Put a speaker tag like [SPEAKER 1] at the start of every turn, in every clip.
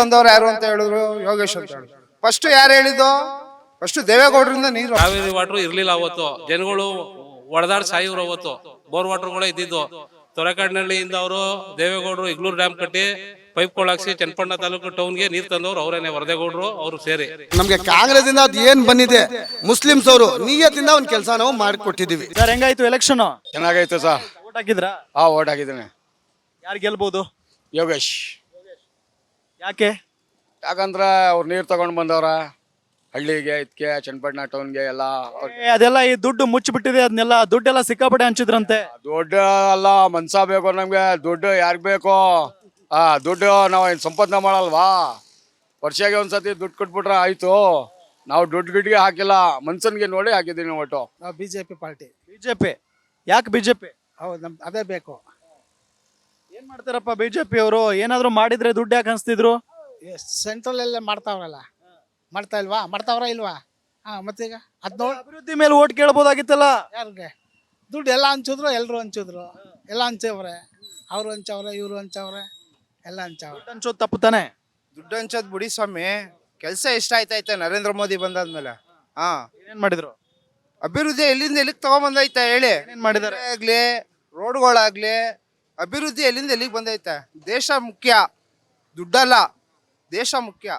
[SPEAKER 1] ತಂದವ್ರು ಯಾರು ಅಂತ ಹೇಳಿದ್ರು ಯೋಗೇಶ್ ಅಂತ ಹೇಳಿದ್ರು. ಫಸ್ಟ್ ಯಾರು ಹೇಳಿದ್ದು? ಫಸ್ಟ್ ದೇವೇಗೌಡರಿಂದ ನೀರು
[SPEAKER 2] ಕಾವೇರಿ ವಾಟರ್ ಇರ್ಲಿಲ್ಲ ಅವತ್ತು. ಜನಗಳು ಒಡೆದಾಡ್ ಸಾಯಿವ್ರು ಅವತ್ತು. ಬೋರ್ ವಾಟರ್ಗಳೇ ಇದ್ದಿದ್ದು. ತೊರೆಕಾಡಿನಹಳ್ಳಿಯಿಂದ ಅವರು ದೇವೇಗೌಡರು ಇಗ್ಲೂರು ಡ್ಯಾಮ್ ಕಟ್ಟಿ ಪೈಪ್ ಹಾಕ್ಸಿ ಚನ್ನಪಣ್ಣ ತಾಲೂಕು ಟೌನ್ಗೆ ನೀರ್ ತಂದವರು ಅವರೇನೆ ವರದೇಗೌಡರು ಅವರು ಸೇರಿ.
[SPEAKER 3] ನಮ್ಗೆ ಕಾಂಗ್ರೆಸ್ ಇಂದ ಅದ್ ಏನ್ ಬಂದಿದೆ? ಮುಸ್ಲಿಮ್ಸ್ ಅವರು ನೀಯತ್ತಿಂದ ಒಂದ್ ಕೆಲಸ ನಾವು ಮಾಡಿಕೊಟ್ಟಿದೀವಿ
[SPEAKER 4] ಸರ್ ಹೆಂಗಾಯ್ತು ಎಲೆಕ್ಷನ್
[SPEAKER 5] ಚೆನ್ನಾಗೈತೆ ಸರ್.
[SPEAKER 4] ಓಟ್ ಹಾಕಿದ್ರಾ?
[SPEAKER 5] ಆ ಓಟ್ ಹಾಕಿದ್ದೇನೆ.
[SPEAKER 4] ಯಾರು ಗೆಲ್ಬಹುದು
[SPEAKER 5] ಯೋಗೇಶ್.
[SPEAKER 4] ಯಾಕೆ?
[SPEAKER 5] ಯಾಕಂದ್ರೆ ಅವ್ರು ನೀರು ತಗೊಂಡು ಬಂದವ್ರ. ಹಳ್ಳಿಗೆ ಇದಕ್ಕೆ ಚನ್ನಪಟ್ಟಣ ಟೌನ್ಗೆ ಎಲ್ಲ ಅವ್ರ್-
[SPEAKER 4] ಏ, ಅದೆಲ್ಲ ಈ ದುಡ್ಡು ಮುಚ್ಚಿಬಿಟ್ಟಿದೆ ಅದನ್ನೆಲ್ಲ ದುಡ್ಡೆಲ್ಲ ಸಿಕ್ಕಾಪಟ್ಟೆ ಹಂಚಿದ್ರಂತೆ.
[SPEAKER 5] ದುಡ್ಡು ಅಲ್ಲ ಮನ್ಸ ಬೇಕು ನಮ್ಗೆ ದುಡ್ಡು ಯಾರಿಗ್ ಬೇಕು? ಆ ದುಡ್ಡು ನಾವು ಏನ್ ಸಂಪಾದನೆ ಮಾಡಲ್ವಾ? ವರ್ಷಕ್ಕೆ ಒಂದ್ಸತಿ ದುಡ್ಡು ಕೊಟ್ಬಿಟ್ರೆ ಆಯ್ತು. ನಾವು ದುಡ್ಡು ಗಿಡ್ಗೆ ಹಾಕಿಲ್ಲ ಮನ್ಸನ್ಗೆ ನೋಡಿ ಹಾಕಿದ್ದೀನಿ ಒಟ್ಟು.
[SPEAKER 6] ನಾವು B J P party.
[SPEAKER 4] BJP? ಯಾಕೆ ಬಿಜೆಪಿ?
[SPEAKER 6] ಹೌದು ನಮ್ ಅದೇ ಬೇಕು.
[SPEAKER 4] ಏನ್ ಮಾಡ್ತಾರಪ್ಪ ಬಿಜೆಪಿ ಅವರು? ಏನಾದ್ರು ಮಾಡಿದ್ರೆ ದುಡ್ಡು ಯಾಕೆ ಅನ್ಸ್ತಿದ್ರು
[SPEAKER 6] ಸೆಂಟ್ರಲ್ ಎಲ್ಲ ಮಾಡ್ತಾವ್ರಲ್ಲ. ಮಾಡ್ತಾ ಇಲ್ವಾ? ಮಾಡ್ತಾವ್ರ ಇಲ್ವಾ? ಹಾ ಮತ್ತೀಗ? ಹದಿನೇಳು
[SPEAKER 4] ಅಭಿವೃದ್ಧಿ ಮೇಲೆ ಓಟ್ ಕೇಳ್ಬೋದಾಗಿತ್ತಲ್ಲ?
[SPEAKER 6] ಯಾರಿಗೆ? ದುಡ್ಡು ಎಲ್ಲ ಹಂಚಿದ್ರು ಎಲ್ರು ಹಂಚಿದ್ರು. ಎಲ್ಲ ಹಂಚವ್ರೆ. ಅವ್ರು ಹಂಚವ್ರೆ ಇವ್ರು ಹಂಚವ್ರೆ. ಎಲ್ಲ ಹಂಚವ್ರೆ.
[SPEAKER 4] ದುಡ್ಡು ಹಂಚೋದು ತಪ್ಪು ತಾನೆ?
[SPEAKER 1] ದುಡ್ಡು ಹಂಚೋದ್ ಬಿಡಿ ಸ್ವಾಮಿ. ಕೆಲಸ ಎಷ್ಟ ಆಯ್ತೈತೆ ನರೇಂದ್ರ ಮೋದಿ ಬಂದಾದ್ಮೇಲೆ? ಹಾ.
[SPEAKER 4] ಏನ್ ಮಾಡಿದ್ರು?
[SPEAKER 1] ಅಭಿವೃದ್ಧಿ ಎಲ್ಲಿಂದ ಎಲ್ಲಿಗೆ ತಗೊಂಬಂದೈತೆ ಹೇಳಿ?
[SPEAKER 4] ಏನ್ ಮಾಡಿದಾರೆ
[SPEAKER 1] ಆಗ್ಲಿ ರೋಡ್ಗಳಾಗ್ಲಿ ಅಭಿವೃದ್ಧಿ ಎಲ್ಲಿಂದ ಎಲ್ಲಿಗೆ ಬಂದೈತೆ? ದೇಶ ಮುಖ್ಯ. ದುಡ್ಡಲ್ಲ. ದೇಶ ಮುಖ್ಯ.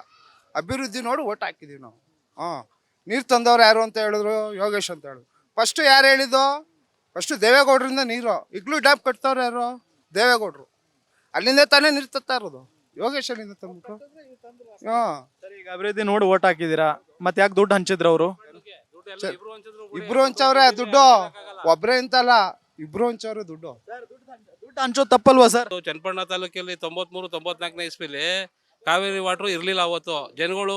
[SPEAKER 1] ಅಭಿವೃದ್ಧಿ ನೋಡಿ ಓಟ್ ಹಾಕಿದೀವಿ ನಾವು. ಹಾಂ. ನೀರು ತಂದವ್ರು ಯಾರು ಅಂತ ಹೇಳಿದ್ರು? ಯೋಗೇಶ್ ಅಂತ ಹೇಳಿದ್ರು. ಫಸ್ಟ್ ಯಾರು ಹೇಳಿದ್ದು? ಫಸ್ಟ್ ದೇವೇಗೌಡರಿಂದ ನೀರು. ಇಗ್ಲೂ ಡ್ಯಾಮ್ ಕಟ್ತವ್ರು ಯಾರು? ದೇವೇಗೌಡರು. ಅಲ್ಲಿಂದ ತಾನೇ ನೀರು ತತ್ತಾ ಇರೋದು. ಯೋಗೇಶ್ ಅಲ್ಲಿಂದ ತಂದ್ಬಿಟ್ಟು ಹಾಂ.
[SPEAKER 4] ಸರಿ ಈಗ ಅಭಿವೃದ್ಧಿ ನೋಡಿ ಓಟ್ ಹಾಕಿದ್ದೀರಾ ಮತ್ತೆ ಯಾಕೆ ದುಡ್ಡು ಹಂಚಿದ್ರು ಅವರು?
[SPEAKER 1] ಇಬ್ರು ಹಂಚವ್ರೆ ದುಡ್ಡು. ಒಬ್ಬರೇ ಅಂತಲ್ಲ. ಇಬ್ರು ಹಂಚವ್ರೆ ದುಡ್ಡು.
[SPEAKER 4] ದುಡ್ಡು ಹಂಚೋದು ತಪ್ಪಲ್ವಾ ಸರ್?
[SPEAKER 2] ಚನ್ನಪಣ್ಣ ತಾಲೂಕಲ್ಲಿ ತೊಂಬತ್ಮೂರು ತೊಂಬತ್ನಾಲ್ಕನೇ ಇಸ್ವಿಲಿ ಕಾವೇರಿ ವಾಟರ್ ಇರ್ಲಿಲ್ಲ ಅವತ್ತು. ಜನಗಳು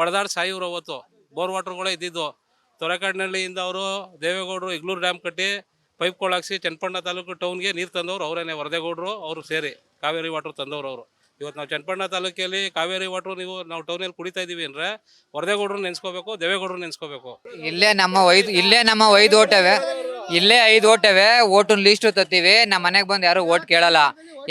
[SPEAKER 2] ಒಡೆದಾಡ್ ಸಾಯಿವ್ರು ಅವತ್ತು. ಬೋರ್ ವಾಟರ್ಗಳೇ ಇದ್ದಿದ್ದು. ತೊರೆಕಾಡಿನಹಳ್ಳಿಯಿಂದ ಅವರು ದೇವೇಗೌಡರು ಇಗ್ಲೂರು ಡ್ಯಾಮ್ ಕಟ್ಟಿ ಪೈಪ್ ಹಾಕ್ಸಿ ಚನ್ನಪಣ್ಣ ತಾಲೂಕು ಟೌನ್ಗೆ ನೀರು ತಂದವರು ಅವರೇನೆ ವರದೇಗೌಡರು ಅವರು ಸೇರಿ ಕಾವೇರಿ ವಾಟರ್ ತಂದವರು ಅವರು. ಇವತ್ತು ನಾವು ಚನ್ನಪಣ್ಣ ತಾಲೂಕಲ್ಲಿ ಕಾವೇರಿ ವಾಟರ್ ನೀವು ನಾವು ಟೌನಲ್ಲಿ ಕುಡಿತಾ ಇದ್ದೀವಿ ಅಂದರೆ ವರದೇಗೌಡರು ನೆನೆಸ್ಕೋಬೇಕು ದೇವೇಗೌಡರು ನೆನೆಸ್ಕೋಬೇಕು.
[SPEAKER 7] ಇಲ್ಲೇ ನಮ್ಮ ವೈದ್ ಇಲ್ಲೇ ನಮ್ಮ ವೈದ್ ಓಟವೆ. ಇಲ್ಲೇ ಐದು ಓಟವೆ ಓಟನ್ ಲೀಸ್ಟ್ ತತ್ತೀವಿ ನಮ್ಮ ಮನೆಗೆ ಬಂದು ಯಾರು ಓಟ್ ಕೇಳಲ್ಲ.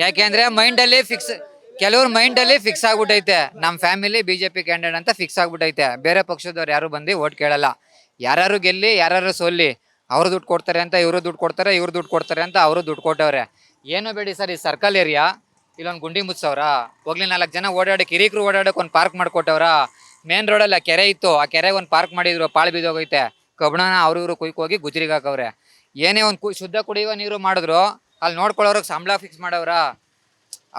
[SPEAKER 7] ಯಾಕೆಂದ್ರೆ ಮೈಂಡ್ ಅಲ್ಲಿ ಫಿಕ್ಸ್ ಕೆಲವ್ರ ಮೈಂಡ್ ಅಲ್ಲಿ ಫಿಕ್ಸ್ ಆಗ್ಬಿಟ್ಟೈತೆ ನಮ್ಮ ಫ್ಯಾಮಿಲಿ ಬಿಜೆಪಿ ಕ್ಯಾಂಡಿಡೇಟ್ ಅಂತ ಫಿಕ್ಸ್ ಆಗ್ಬಿಟ್ಟೈತೆ ಬೇರೆ ಪಕ್ಷದವ್ರು ಯಾರು ಬಂದು ಓಟ್ ಕೇಳಲ್ಲ. ಯಾರು ಗೆಲ್ಲಿ ಯಾರು ಸೋಲ್ಲಿ, ಅವರು ದುಡ್ಡು ಕೊಡ್ತಾರೆ ಅಂತ ಇವರು ದುಡ್ಡು ಕೊಡ್ತಾರೆ, ಇವ್ರು ದುಡ್ಡು ಕೊಡ್ತಾರೆ ಅಂತ ಅವರು ದುಡ್ಡು ಕೊಟ್ಟವ್ರೆ. ಏನು ಬೇಡಿ ಸರ್, ಈ ಸರ್ಕಲ್ ಏರಿಯಾ, ಇಲ್ಲೊಂದು ಗುಂಡಿ ಮುಚ್ಚವ್ರ. ಹೋಗ್ಲಿ ನಾಲ್ಕು ಜನ ಓಡಾಡಕ್ಕೆ ಹಿರಿಕರು ಓಡಾಡಕ್ಕೆ ಒಂದು ಪಾರ್ಕ್ ಮಾಡ್ಕೊಟ್ಟವ್ರ. ಮೇನ್ ರೋಡಲ್ಲಿ ಆ ಕೆರೆ ಇತ್ತು, ಆ ಕೆರೆಗೆ ಒಂದು ಪಾರ್ಕ್ ಮಾಡಿದ್ರು, ಪಾಳು ಬಿದ್ದೋಗೈತೆ ಕಬ್ಬಣನ ಇವರು ಕುಯ್ಕ್ ಹೋಗಿ ಗುಜ್ರಿಗೆ ಹಾಕವ್ರೆ. ಏನೇ ಒಂದು ಶುದ್ಧ ಕುಡಿಯುವ ನೀರು ಮಾಡಿದ್ರು, ಅಲ್ಲಿ ನೋಡ್ಕೊಳ್ಳೋರಿಗೆ ಸಂಬಳ ಫಿಕ್ಸ್ ಮಾಡವ್ರ.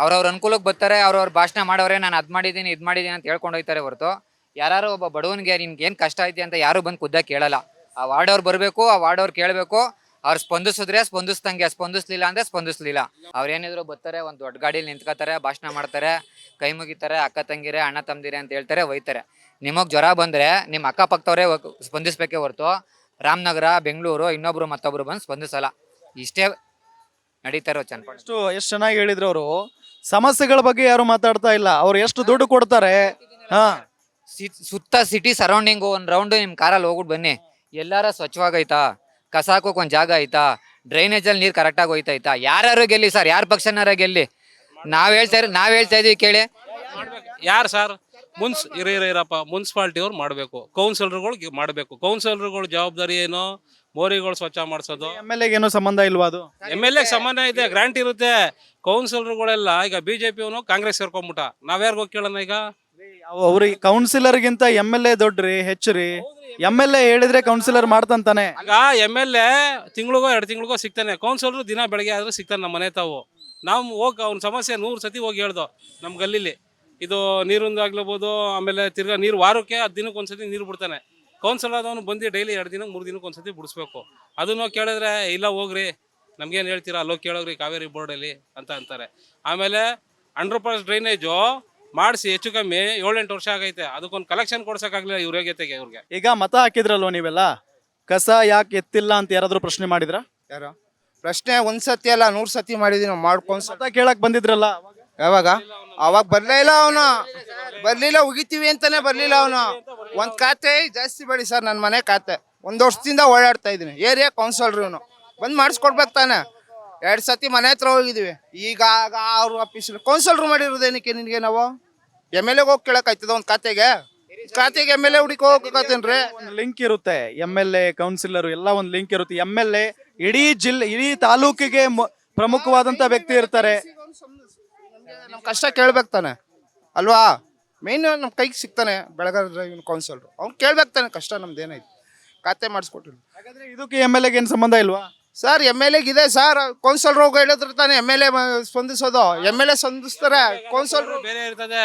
[SPEAKER 7] ಅವ್ರವ್ರ ಅನುಕೂಲಕ್ಕೆ ಬರ್ತಾರೆ, ಅವ್ರವ್ರ ಭಾಷಣ ಮಾಡವ್ರೆ, ನಾನು ಅದ್ ಮಾಡಿದ್ದೀನಿ ಇದು ಮಾಡಿದ್ದೀನಿ ಅಂತ ಹೇಳ್ಕೊಂಡು ಹೋಗ್ತಾರೆ ಹೊರತು. ಯಾರು ಒಬ್ಬ ಬಡವನಿಗೆ ನಿನ್ಗೆ ಏನು ಕಷ್ಟ ಐತಿ ಅಂತ ಯಾರು ಬಂದು ಖುದ್ದ ಕೇಳಲ್ಲ. ಆ ವಾರ್ಡವ್ರು ಬರಬೇಕು, ಆ ವಾರ್ಡವ್ರು ಕೇಳಬೇಕು, ಅವ್ರು ಸ್ಪಂದಿಸಿದ್ರೆ ಸ್ಪಂದಿಸ್ದಂಗೆ, ಸ್ಪಂದಿಸ್ಲಿಲ್ಲ ಅಂದ್ರೆ ಸ್ಪಂದಿಸ್ಲಿಲ್ಲ. ಅವ್ರು ಏನಿದ್ರು ಬರ್ತಾರೆ, ಒಂದು ದೊಡ್ಡ ಗಾಡೀಲಿ ನಿಂತ್ಕೋತಾರೆ, ಭಾಷಣ ಮಾಡ್ತಾರೆ, ಕೈ ಮುಗಿತಾರೆ, ಅಕ್ಕ ತಂಗಿರೆ, ಅಣ್ಣ ತಂದಿರೆ ಅಂತ ಹೇಳ್ತಾರೆ, ಒಯ್ತಾರೆ. ನಿಮಗೆ ಜ್ವರ ಬಂದ್ರೆ ನಿಮ್ಮ ಅಕ್ಕಪಕ್ಕದವರೇ ಸ್ಪಂದಿಸ್ಬೇಕೇ ಹೊರತು. ರಾಮನಗರ ಬೆಂಗಳೂರು ಇನ್ನೊಬ್ರು ಮತ್ತೊಬ್ರು ಬಂದು ಸ್ಪಂದಿಸಲ್ಲ ಇಷ್ಟೇ ನಡೀತಾ ಇರೋ ಚನ್ನಪಣ್ಣ
[SPEAKER 4] ಎಷ್ಟು ಎಷ್ಟು ಚೆನ್ನಾಗಿ ಹೇಳಿದ್ರು ಅವರು. ಸಮಸ್ಯೆಗಳ ಬಗ್ಗೆ ಯಾರು ಮಾತಾಡ್ತಾ ಇಲ್ಲ. ಅವ್ರು ಎಷ್ಟು ದುಡ್ಡು ಕೊಡ್ತಾರೆ? ಹಾ.
[SPEAKER 7] ಸಿ- ಸುತ್ತ ಸಿಟಿ ಸರೌಂಡಿಂಗು ಒಂದು ರೌಂಡ್ ನಿಮ್ಮ ಕಾರಲ್ಲಿ ಹೋಗ್ಬಿಟ್ಟು ಬನ್ನಿ. ಎಲ್ಲಾರ ಸ್ವಚ್ಛವಾಗೈತಾ? ಕಸ ಹಾಕೋಕ್ ಒಂದು ಜಾಗ ಐತಾ? ಡ್ರೈನೇಜಲ್ಲಿ ನೀರು ಕರೆಕ್ಟಾಗಿ ಹೋಯ್ತೈತಾ? ಯಾರು ಗೆಲ್ಲಿ ಸರ್? ಯಾರ ಪಕ್ಷನಾರ ಗೆಲ್ಲಿ? ನಾವ್ ಹೇಳ್ತಾ ಇರ್- ನಾವ್ ಹೇಳ್ತಾ ಇದೀವಿ ಕೇಳಿ.
[SPEAKER 2] ಯಾರು ಸರ್ ಮುನ್ಸ್ ಇರ ಇರ ಇರಪ್ಪ ಮುನ್ಸಿಪಾಲ್ಟಿ ಅವ್ರು ಮಾಡಬೇಕು. ಕೌನ್ಸಿಲರ್ಗಳು ಮಾಡಬೇಕು. ಕೌನ್ಸಿಲರ್ಗಳ ಜವಾಬ್ದಾರಿ ಏನು? ಮೋರಿಗಳು ಸ್ವಚ್ಛ ಮಾಡಿಸೋದು.
[SPEAKER 4] ಎಂ ಎಲ್ ಏನೋ ಸಂಬಂಧ ಇಲ್ವಾ ಅದು?
[SPEAKER 2] ಎಂ ಎಲ್ ಎ ಸಂಬಂಧ ಇದೆ ಗ್ರಾಂಟ್ ಇರುತ್ತೆ. ಕೌನ್ಸಿಲರ್ಗಳೆಲ್ಲ ಈಗ ಬಿಜೆಪಿ ಅವನು ಕಾಂಗ್ರೆಸ್ ಸೇರ್ಕೊಂಡ್ಬಿಟ್ಟ ನಾವ್ಯಾರಿಗೂ ಹೋಗಿ ಕೇಳೋಣ ಈಗ?
[SPEAKER 4] ಅವ್ರಿಗೆ ಕೌನ್ಸಿಲರ್ಗಿಂತ ಎಂ ಎಲ್ ಎ ದೊಡ್ಡ್ರಿ ಹೆಚ್ಚ್ರಿ. ಎಂ ಎಲ್ ಎ ಹೇಳಿದ್ರೆ ಕೌನ್ಸಿಲರ್ ಮಾಡ್ತಂತಾನೆ.
[SPEAKER 2] ಈಗ ಎಂ ಎಲ್ ಎ ತಿಂಗಳಿಗೋ ಎರಡು ತಿಂಗಳಿಗೋ ಸಿಗ್ತಾನೆ. ಕೌನ್ಸಿಲರ್ ದಿನ ಬೆಳಗ್ಗೆ ಆದ್ರೆ ಸಿಗ್ತಾನೆ ನಮ್ಮ ಮನೆ ತಾವು. ನಾವು ಹೋಗಿ ಅವ್ನ ಸಮಸ್ಯೆ ನೂರು ಸತಿ ಹೋಗಿ ಹೇಳ್ದೋ ನಮ್ಮ ಗಲ್ಲಿಲಿ. ಇದು ನೀರಿಂದು ಆಗ್ಲಬೋದು ಆಮೇಲೆ ತಿರ್ಗಾ ನೀರು ವಾರಕ್ಕೆ ಹತ್ತು ದಿನಕ್ಕೆ ಒಂದ್ಸತಿ ನೀರು ಬಿಡ್ತಾನೆ. ಕೌನ್ಸಿಲ್ ಆದವನು ಬಂದು ಡೈಲಿ ಎರಡು ದಿನಕ್ಕೆ ಮೂರು ದಿನಕ್ಕೆ ಒಂದ್ಸತಿ ಬಿಡಿಸ್ಬೇಕು. ಅದನ್ನು ಕೇಳಿದ್ರೆ ಇಲ್ಲ ಹೋಗ್ರಿ ನಮ್ಗೇನು ಹೇಳ್ತೀರಾ? ಅಲ್ಲೋಗಿ ಕೇಳೋಗ್ರಿ ಕಾವೇರಿ ಬೋರ್ಡಲ್ಲಿ ಅಂತ ಅಂತಾರೆ. ಆಮೇಲೆ ಅಂಡರ್ ಪಾಸ್ ಡ್ರೈನೇಜು ಮಾಡಿಸಿ ಹೆಚ್ಚು ಕಮ್ಮಿ ಏಳೆಂಟು ವರ್ಷ ಆಗೈತೆ. ಅದಕ್ಕೊಂದು ಕಲೆಕ್ಷನ್ ಕೊಡ್ಸೋಕ್ಕಾಗಲಿಲ್ಲ ಇವ್ರ ಯೋಗ್ಯತೆಗೆ ಇವ್ರಿಗೆ.
[SPEAKER 4] ಈಗ ಮತ ಹಾಕಿದ್ರಲ್ವ ನೀವೆಲ್ಲ? ಕಸ ಯಾಕೆ ಎತ್ತಿಲ್ಲ ಅಂತ ಯಾರಾದರೂ ಪ್ರಶ್ನೆ ಮಾಡಿದ್ರ?
[SPEAKER 1] ಯಾರು? ಪ್ರಶ್ನೆ ಒಂದ್ ಸತಿ ಅಲ್ಲ ನೂರ್ ಸತಿ ಮಾಡಿದೀವಿ ನಾವು ಮಾಡ್ಕೊಂಡ್
[SPEAKER 4] ಮತ ಕೇಳಕ್ ಬಂದಿದ್ರಲ್ಲ
[SPEAKER 1] ಯಾವಾಗ? ಅವಾಗ ಬರ್ಲೇ ಇಲ್ಲ ಅವನು. ಬರ್ಲಿಲ್ಲ, ಉಗಿತೀವಿ ಅಂತಾನೆ ಬರ್ಲಿಲ್ಲ ಅವನು. ಒಂದ್ ಖಾತೆ, ಜಾಸ್ತಿ ಬೇಡಿ ಸರ್ ನನ್ನ ಮನೆ ಖಾತೆ. ಒಂದ್ ವರ್ಷದಿಂದ ಓಡಾಡ್ತಾ ಇದೀನಿ. ಏರಿಯಾ ಕೌನ್ಸಿಲರ್ ಇವನು ಬಂದ್ ಮಾಡಿಸ್ಕೊಡ್ಬೇಕು ತಾನೆ. ಎರಡ್ ಸತಿ ಮನೆ ಹತ್ರ ಹೋಗಿದೀವಿ. ಈಗ ಆಗ ಅವ್ರ ಆಫೀಸ್ ಕೌನ್ಸಿಲರ್ ಮಾಡಿರೋದೇನಕ್ಕೆ ನಿನಗೆ ನಾವು? ಎಂ ಎಲ್ ಎಗೆ ಹೋಗಿ ಕೇಳಕ್ಕಾಯ್ತದ ಒಂದು ಖಾತೆಗೆ? ಖಾತೆಗೆ ಎಂ ಎಲ್ ಎ ಹುಡುಕಿ ಹೋಗಕತ್ತೇನ್ರಿ
[SPEAKER 4] ಲಿಂಕ್ ಇರುತ್ತೆ. ಎಂ ಎಲ್ ಎ ಕೌನ್ಸಿಲರ್ ಎಲ್ಲ ಒಂದು ಲಿಂಕ್ ಇರುತ್ತೆ. ಎಂ ಎಲ್ ಎ ಇಡೀ ಜಿಲ್ಲೆ ಇಡೀ ತಾಲೂಕಿಗೆ ಪ್ರಮುಖವಾದಂತ ವ್ಯಕ್ತಿ ಇರ್ತಾರೆ.
[SPEAKER 1] ನಮ್ಮ ಕಷ್ಟ ಕೇಳ್ಬೇಕು ತಾನೆ. ಅಲ್ವಾ? ಮೇನ್ ನಮ್ಮ ಕೈಗೆ ಸಿಗ್ತಾನೆ ಬೆಳಗಾವಿ ಡ್ರೈವಿನ ಕೌನ್ಸಿಲರ್ ಅವ್ನು ಕೇಳ್ಬೇಕು ತಾನೆ ಕಷ್ಟ ನಮ್ದು ಏನಾಯ್ತು. ಖಾತೆ ಮಾಡಿಸ್ಕೊಟ್ಟಿಲ್ಲ
[SPEAKER 4] ಹಾಗಾದ್ರೆ ಇದಕ್ಕೆ ಎಂ ಎಲ್ ಎಗೆ ಏನು ಸಂಬಂಧ ಇಲ್ವಾ?
[SPEAKER 1] ಸರ್ ಎಂ ಎಲ್ ಎಗಿದೆ ಸರ್. ಕೌನ್ಸಿಲರ್ ಹೋಗಿ ಹೇಳಿದ್ರೆ ತಾನೆ ಎಂ ಎಲ್ ಎ ಸ್ಪಂದಿಸೋದು. ಎಂ ಎಲ್ ಎ ಸ್ಪಂದಿಸ್ತಾರೆ. ಕೌನ್ಸಿಲರ್
[SPEAKER 2] ಬೇರೆ ಇರ್ತದೆ.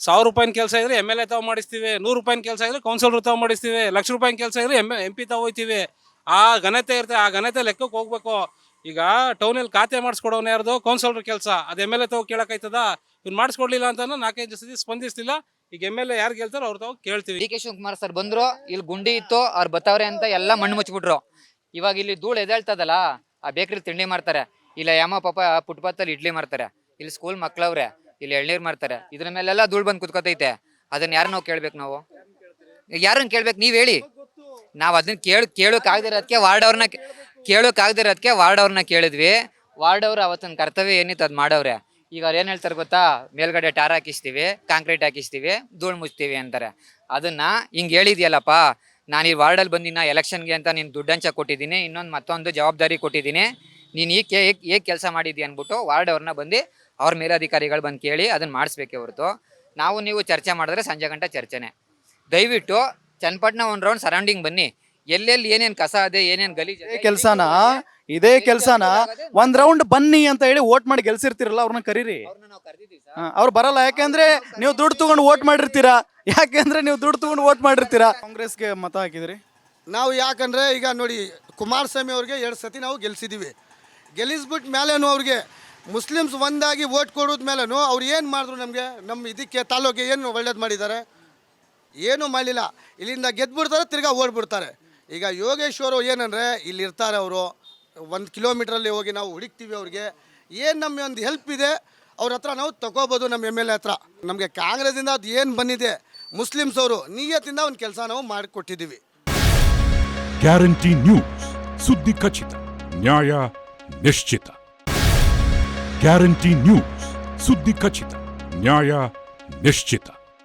[SPEAKER 2] ಸಾವಿರ ರೂಪಾಯಿನ ಕೆಲಸ ಇದ್ರೆ ಎಂ ಎಲ್ ಎ ತಾವು ಮಾಡಿಸ್ತೀವಿ. ನೂರು ರೂಪಾಯಿನ ಕೆಲಸ ಇದ್ರೆ ಕೌನ್ಸಿಲರ್ ತಾವು ಮಾಡಿಸ್ತೀವಿ. ಲಕ್ಷ ರೂಪಾಯಿನ ಕೆಲಸ ಇದ್ರೆ ಎಂ ಎಂ ಪಿ ತಾವು ಹೋಯ್ತೀವಿ. ಆ ಘನತೆ ಇರುತ್ತೆ ಆ ಘನತೆ ಲೆಕ್ಕಕ್ಕೆ ಹೋಗ್ಬೇಕು. ಈಗ ಟೌನಲ್ಲಿ ಖಾತೆ ಮಾಡಿಸ್ಕೊಡೋನು ಯಾರ್ದು? ಕೌನ್ಸಿಲರ್ ಕೆಲಸ. ಅದು ಎಂ ಎಲ್ ಎ ತಾವು ಇವ್ನು ಮಾಡಿಸ್ಕೊಡ್ಲಿಲ್ಲ ಅಂತ ನಾಲ್ಕೈದು ಸತಿ ಸ್ಪಂದಿಸ್ಲಿಲ್ಲ. ಈಗ ಎಂ ಎಲ್ ಎ ಯಾರು ಗೆಲ್ತಾರೋ ಅವ್ರು ತಾವು ಕೇಳ್ತೀವಿ.
[SPEAKER 7] ಡಿ ಕೆ ಶಿವಕುಮಾರ್ ಸರ್ ಬಂದ್ರು ಇಲ್ಲಿ ಗುಂಡಿ ಇತ್ತು, ಅವ್ರು ಬತ್ತವ್ರೆ ಅಂತ ಎಲ್ಲ ಮಣ್ಣು ಮುಚ್ಚಿಬಿಟ್ರು ಇವಾಗ ಇಲ್ಲಿ ಧೂಳು ಎದೇಳ್ತದಲ್ಲ, ಆ ಬೇಕ್ರಿ ತಿಂಡಿ ಮಾಡ್ತಾರೆ. ಇಲ್ಲ ಯಾಮ ಪಾಪ ಫುಟ್ಪಾತಲ್ಲಿ ಇಡ್ಲಿ ಮಾಡ್ತಾರೆ. ಇಲ್ಲಿ ಸ್ಕೂಲ್ ಮಕ್ಳವ್ರೆ, ಇಲ್ಲಿ ಎಳ್ನೀರ್ ಮಾಡ್ತಾರೆ. ಇದ್ರ ಮೇಲೆಲ್ಲ ಧೂಳು ಬಂದು ಕುತ್ಕೋತೈತೆ. ಅದನ್ನ ಯಾರು ನಾವು ಕೇಳ್ಬೇಕು ನಾವು? ಯಾರನ್ನ ಕೇಳ್ಬೇಕು? ನೀವ್ ಹೇಳಿ. ನಾವ್ ಅದನ್ನ ಕೇಳ, ಕೇಳಕ್ ಆಗದಿರೋದಕ್ಕೆ ವಾರ್ಡ್ ಅವ್ರನ್ನ ಕೇಳೋಕ್ ಇರೋದಕ್ಕೆ ವಾರ್ಡ್ ಅವ್ರನ್ನ ಕೇಳಿದ್ವಿ. ವಾರ್ಡ್ ಅವ್ರು ಅವತ್ತಿನ ಕರ್ತವ್ಯ ಏನಿತ್ತು ಅದು ಮಾಡವ್ರೆ. ಈಗ ಅವ್ರು ಏನು ಹೇಳ್ತಾರೆ ಗೊತ್ತಾ? ಮೇಲ್ಗಡೆ ಟಾರ್ ಹಾಕಿಸ್ತೀವಿ, ಕಾಂಕ್ರೀಟ್ ಹಾಕಿಸ್ತೀವಿ, ಧೂಳು ಮುಚ್ತೀವಿ ಅಂತಾರೆ. ಅದನ್ನ ಹಿಂಗೆ ಹೇಳಿದ್ಯಲ್ಲಪ್ಪ, ನಾನು ಈ ವಾರ್ಡಲ್ಲಿ ಬಂದಿನ ಎಲೆಕ್ಷನ್ಗೆ ಅಂತ ನೀನು ದುಡ್ಡಂಚ ಕೊಟ್ಟಿದ್ದೀನಿ, ಇನ್ನೊಂದು ಮತ್ತೊಂದು ಜವಾಬ್ದಾರಿ ಕೊಟ್ಟಿದ್ದೀನಿ. ನೀನು ಈಗ ಹೇಗೆ ಕೆಲಸ ಮಾಡಿದ್ಯಾ ಅಂದ್ಬಿಟ್ಟು ವಾರ್ಡ್ ಅವ್ರನ್ನ ಬಂದು ಅವ್ರ ಮೇಲಧಿಕಾರಿಗಳು ಬಂದು ಕೇಳಿ ಅದನ್ನು ಮಾಡಿಸ್ಬೇಕೇ ಹೊರತು. ನಾವು ನೀವು ಚರ್ಚೆ ಮಾಡಿದ್ರೆ ಸಂಜೆ ಗಂಟೆ ಚರ್ಚೆನೆ. ದಯವಿಟ್ಟು ಚನ್ನಪಟ್ಟಣ ಒಂದು ರೌಂಡ್ ಸರೌಂಡಿಂಗ್ ಬನ್ನಿ. ಎಲ್ಲೆಲ್ಲಿ ಏನೇನ್ ಕಸ ಅದೇ ಏನೇನ್ ಗಲೀಜ್
[SPEAKER 4] ಇದೇ ಕೆಲ್ಸನ? ಇದೇ ಕೆಲ್ಸನ? ಒಂದ್ ರೌಂಡ್ ಬನ್ನಿ ಅಂತ ಹೇಳಿ ಓಟ್ ಮಾಡಿ ಗೆಲ್ಸಿರ್ತಿರಲ್ಲ ಅವ್ರನ್ನ ಕರೀರಿ. ಅವ್ರು ಬರಲ್ಲ ಯಾಕೆಂದ್ರೆ ನೀವು ದುಡ್ಡು ತಗೊಂಡು ಓಟ್ ಮಾಡಿರ್ತೀರಾ? ಯಾಕೆಂದ್ರೆ ನೀವು ದುಡ್ಡು ತಗೊಂಡು ಓಟ್ ಮಾಡಿರ್ತೀರಾ? ಕಾಂಗ್ರೆಸ್ಗೆ ಮತ ಹಾಕಿದ್ರಿ?
[SPEAKER 3] ನಾವು ಯಾಕಂದ್ರೆ ಈಗ ನೋಡಿ ಕುಮಾರಸ್ವಾಮಿ ಅವ್ರಿಗೆ ಎರಡು ಸತಿ ನಾವು ಗೆಲ್ಸಿದೀವಿ. ಗೆಲ್ಲಿಸ್ಬಿಟ್ಟು ಮೇಲೇನು ಅವ್ರಿಗೆ ಮುಸ್ಲಿಮ್ಸ್ ಒಂದಾಗಿ ಓಟ್ ಕೊಡೋದ್ ಮೇಲೇನು ಅವ್ರು ಏನು ಮಾಡಿದ್ರು ನಮಗೆ? ನಮ್ಮ ಇದಕ್ಕೆ ತಾಲೂಕಿಗೆ ಏನು ಒಳ್ಳೇದು ಮಾಡಿದ್ದಾರೆ? ಏನೂ ಮಾಡಲಿಲ್ಲ. ಇಲ್ಲಿಂದ ಗೆದ್ಬಿಡ್ತಾರೆ ತಿರ್ಗಾ ಓಡ್ಬಿಡ್ತಾರೆ. ಈಗ ಯೋಗೇಶ್ವರು ಏನಂದರೆ ಇಲ್ಲಿ ಇರ್ತಾರೆ ಅವರು. ಒಂದು ಕಿಲೋಮೀಟ್ರಲ್ಲಿ ಹೋಗಿ ನಾವು ಹುಡುಕ್ತೀವಿ ಅವ್ರಿಗೆ. ಏನು ನಮ್ಮ ಒಂದು ಹೆಲ್ಪ್ ಇದೆ, ಅವ್ರ ಹತ್ರ ನಾವು ತಗೋಬೋದು ನಮ್ಮ ಎಂ ಎಲ್ ಎ ಹತ್ರ. ನಮಗೆ ಕಾಂಗ್ರೆಸ್ಸಿಂದ ಅದು ಏನು ಬಂದಿದೆ, ಮುಸ್ಲಿಮ್ಸ್ ಅವರು ನಿಯತ್ತಿಂದ ಒಂದು ಕೆಲಸ ನಾವು ಮಾಡಿಕೊಟ್ಟಿದ್ದೀವಿ
[SPEAKER 8] ಗ್ಯಾರಂಟಿ ನ್ಯೂಸ್, ಸುದ್ದಿ ಖಚಿತ, ನ್ಯಾಯ ನಿಶ್ಚಿತ. ಗ್ಯಾರಂಟಿ ನ್ಯೂಸ್, ಸುದ್ದಿ ಖಚಿತ, ನ್ಯಾಯ ನಿಶ್ಚಿತ.